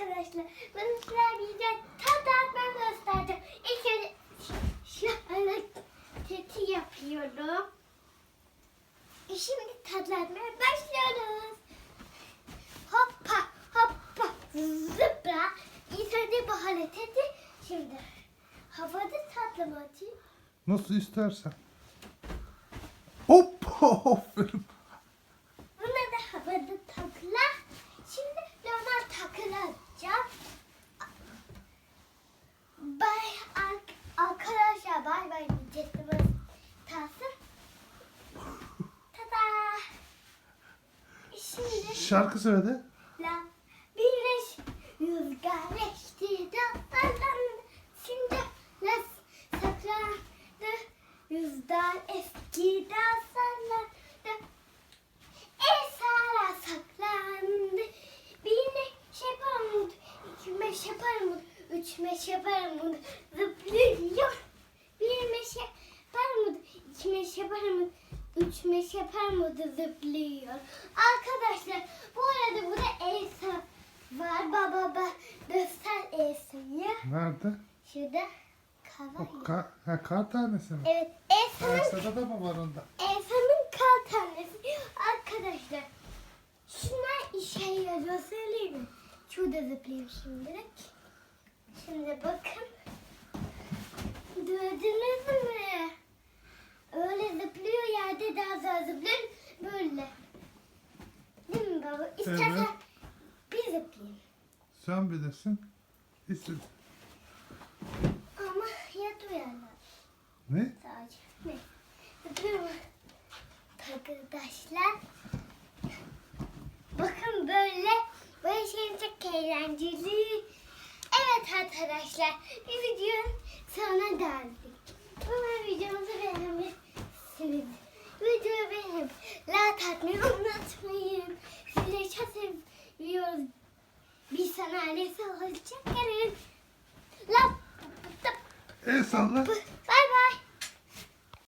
arkadaşlar. Ben sizler bize tat atmam göstereceğim. İlk önce şu hareketi yapıyorum. E Şimdi tatlatmaya başlıyoruz. Hoppa hoppa zıpla. İlk önce bu hareketi şimdi havada tatlama atayım. Nasıl istersen. Hop! Aferin. Buna da havada takla. Şimdi normal takla Şarkı söyle. la birleş rüzgar geçti dağlardan. Şimdi las saklandı rüzgar eski dağlardan. Esara saklandı. Bir meşe parmut, iki meşe parmut, üç meşe parmut zıplıyor. Bir meşe parmut, iki meşe parmut, üç meşe parmut zıplıyor. Arkadaşlar arada burada Elsa var. Baba baba göster Elsa'yı. Nerede? Şurada kava. O kar, ha, kar tanesi mi? Evet Elsa'nın Elsa'da da mı var onda? Efe'nin kal tanesi. Arkadaşlar şunlar işe yarıyor söyleyeyim mi? Şurada zıplayayım şimdilik. Şimdi bakın. Gördünüz mü? Öyle zıplıyor yerde daha zor zıplıyor. Böyle. Baba? İstersen Evet. bir zıplayayım. Sen bilirsin. İstedin. Ama ya duyarlar. Ne? Sadece. Ne? Arkadaşlar. Bakın böyle. Böyle şey çok eğlenceli. Evet arkadaşlar. Bir videonun sonuna geldik. Umarım videomuzu beğenmişsiniz. Videoyu beğenip like atmayı unutmayın. Bir sanayisi hoşçakalın. La, El salla.